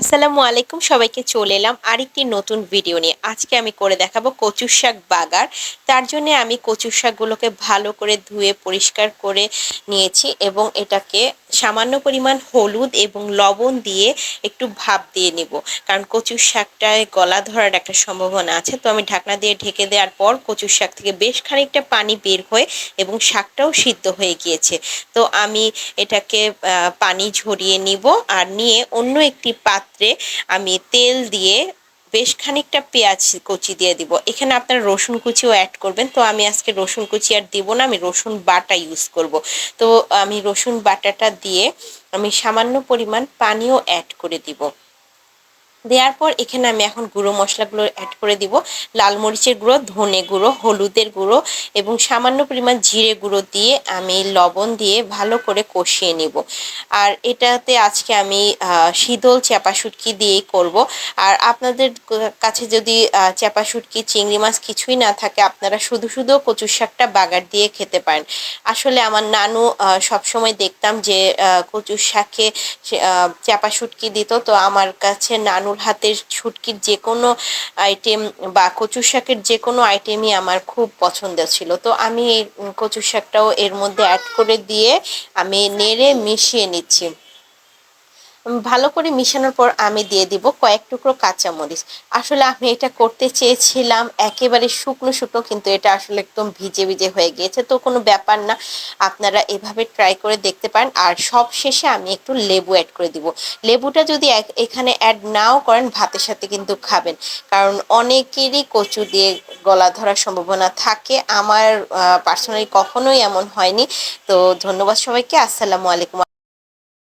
আসসালামু আলাইকুম, সবাইকে চলে এলাম আরেকটি নতুন ভিডিও নিয়ে। আজকে আমি করে দেখাবো কচুর শাক বাগার। তার জন্য আমি কচুর শাকগুলোকে ভালো করে ধুয়ে পরিষ্কার করে নিয়েছি এবং এটাকে সামান্য পরিমাণ হলুদ এবং লবণ দিয়ে একটু ভাপ দিয়ে নিব। কারণ কচুর শাকটায় গলা ধরার একটা সম্ভাবনা আছে। তো আমি ঢাকনা দিয়ে ঢেকে দেওয়ার পর কচুর শাক থেকে বেশ খানিকটা পানি বের হয়ে এবং শাকটাও সিদ্ধ হয়ে গিয়েছে। তো আমি এটাকে পানি ঝরিয়ে নিব আর নিয়ে অন্য একটি পাত্রে আমি তেল দিয়ে বেশ খানিকটা পেঁয়াজ কুচি দিয়ে দিব। এখানে আপনারা রসুন কুচিও অ্যাড করবেন। তো আমি আজকে রসুন কুচি আর দিব না, আমি রসুন বাটা ইউজ করব। তো আমি রসুন বাটাটা দিয়ে আমি সামান্য পরিমাণ পানিও অ্যাড করে দিব। দেওয়ার পর এখানে আমি এখন গুঁড়ো মশলাগুলো অ্যাড করে দিব। লাল মরিচের গুঁড়ো ধনে গুঁড়ো হলুদের গুঁড়ো এবং সামান্য পরিমাণ জিরে গুঁড়ো দিয়ে আমি লবণ দিয়ে ভালো করে কষিয়ে নিব। আর এটাতে আজকে আমি শীতল চাপা শুটকি দিয়েই করব। আর আপনাদের কাছে যদি চাপা শুটকি চিংড়ি মাছ কিছুই না থাকে আপনারা শুধু শুধু কচুর শাকটা বাগার দিয়ে খেতে পারেন। আসলে আমার নানু সবসময় দেখতাম যে কচুর শাকে আহ, শুটকি দিত। তো আমার কাছে নানুর হাতের ছুটকির যে কোনো আইটেম বা কচু শাকের যে কোনো আইটেমই আমার খুব পছন্দ ছিল। তো আমি এই কচু শাকটাও এর মধ্যে অ্যাড করে দিয়ে আমি নেড়ে মিশিয়ে নিচ্ছি। ভালো করে মিশানোর পর আমি দিয়ে দিব কয়েক টুকরো কাঁচামরিচ। আসলে আমি এটা করতে চেয়েছিলাম, একেবারে শুকনো শুকনো, কিন্তু এটা আসলে একদম ভিজে ভিজে হয়ে গিয়েছে। তো কোনো ব্যাপার না, আপনারা এভাবে ট্রাই করে দেখতে পারেন। আর সব শেষে আমি একটু লেবু অ্যাড করে দিব। লেবুটা যদি এখানে অ্যাড নাও করেন, ভাতের সাথে কিন্তু খাবেন। কারণ অনেকেরই কচু দিয়ে গলা ধরার সম্ভাবনা থাকে। আমার পার্সোনালি কখনোই এমন হয়নি। তো ধন্যবাদ সবাইকে। আসসালামু আলাইকুম।